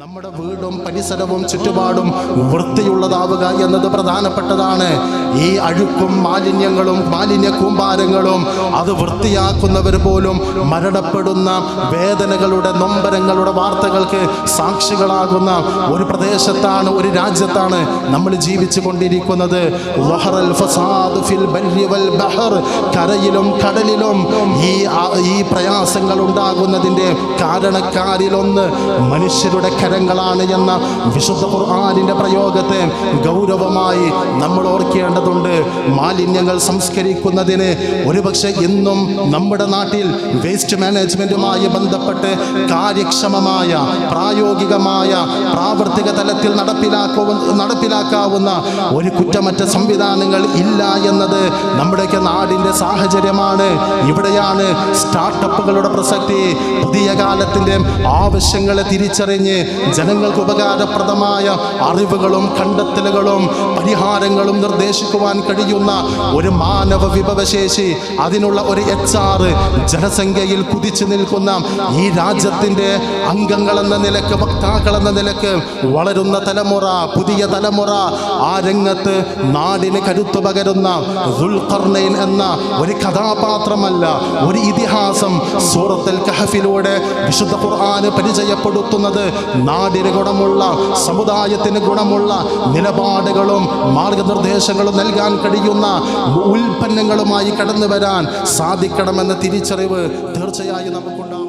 നമ്മുടെ വീടും പരിസരവും ചുറ്റുപാടും വൃത്തിയുള്ളതാവുക എന്നത് പ്രധാനപ്പെട്ടതാണ്. ഈ അഴുക്കും മാലിന്യങ്ങളും മാലിന്യ കൂമ്പാരങ്ങളും അത് വൃത്തിയാക്കുന്നവർ പോലും മരണപ്പെടുന്ന വേദനകളുടെ നൊമ്പരങ്ങളുടെ വാർത്തകൾക്ക് സാക്ഷികളാകുന്ന ഒരു പ്രദേശത്താണ് ഒരു രാജ്യത്താണ് നമ്മൾ ജീവിച്ചു കൊണ്ടിരിക്കുന്നത്. കരയിലും കടലിലും ഈ ഈ പ്രയാസങ്ങൾ ഉണ്ടാകുന്നതിന്റെ കാരണക്കാരിലൊന്ന് മനുഷ്യരുടെ കരങ്ങളാണ് എന്ന വിശുദ്ധ ഖുർആാനിന്റെ പ്രയോഗത്തെ ഗൗരവമായി നമ്മൾ ഓർക്കേണ്ടതുണ്ട്. മാലിന്യങ്ങൾ സംസ്കരിക്കുന്നതിന് ഒരുപക്ഷെ ഇന്നും നമ്മുടെ നാട്ടിൽ വേസ്റ്റ് മാനേജ്മെന്റുമായി ബന്ധപ്പെട്ട് കാര്യക്ഷമമായ പ്രായോഗികമായ പ്രാവർത്തിക തലത്തിൽ നടപ്പിലാക്കുക നടപ്പിലാക്കാവുന്ന ഒരു കുറ്റമറ്റ സംവിധാനങ്ങൾ ഇല്ല എന്നത് നമ്മുടെയൊക്കെ നാടിന്റെ സാഹചര്യമാണ്. ഇവിടെയാണ് സ്റ്റാർട്ടപ്പുകളുടെ പ്രസക്തി പുതിയ കാലത്തിന്റെ ആവശ്യങ്ങളെ തിരിച്ചറിഞ്ഞ് ജനങ്ങൾക്ക് ഉപകാരപ്രദമായ അറിവുകളും കണ്ടെത്തലുകളും പരിഹാരങ്ങളും നിർദ്ദേശിക്കുവാൻ കഴിയുന്ന ഒരു മാനവ വിഭവശേഷി അതിനുള്ള ഒരു എച്ച് ആർ ജനസംഖ്യയിൽ കുതിച്ചു നിൽക്കുന്ന ഈ രാജ്യത്തിന്റെ അംഗങ്ങളെന്ന നിലയ്ക്ക് വക്താക്കളെന്ന നിലയ്ക്ക് വളരുന്ന തലമുറ പുതിയ തലമുറ ആ രംഗത്ത് നാടിന് കരുത്തു പകരുന്ന എന്ന ഒരു കഥാപാത്രമല്ല ഒരു ഇതിഹാസം സൂറത്തുൽ കഹഫിലൂടെ വിശുദ്ധ ഖുർആന് പരിചയപ്പെടുത്തുന്നത് നാടിന് ഗുണമുള്ള സമുദായത്തിന് ഗുണമുള്ള നിലപാടുകളും മാർഗനിർദ്ദേശങ്ങളും നൽകാൻ കഴിയുന്ന ഉൽപ്പന്നങ്ങളുമായി കടന്നു വരാൻ സാധിക്കണമെന്ന തിരിച്ചറിവ് തീർച്ചയായും നമുക്ക്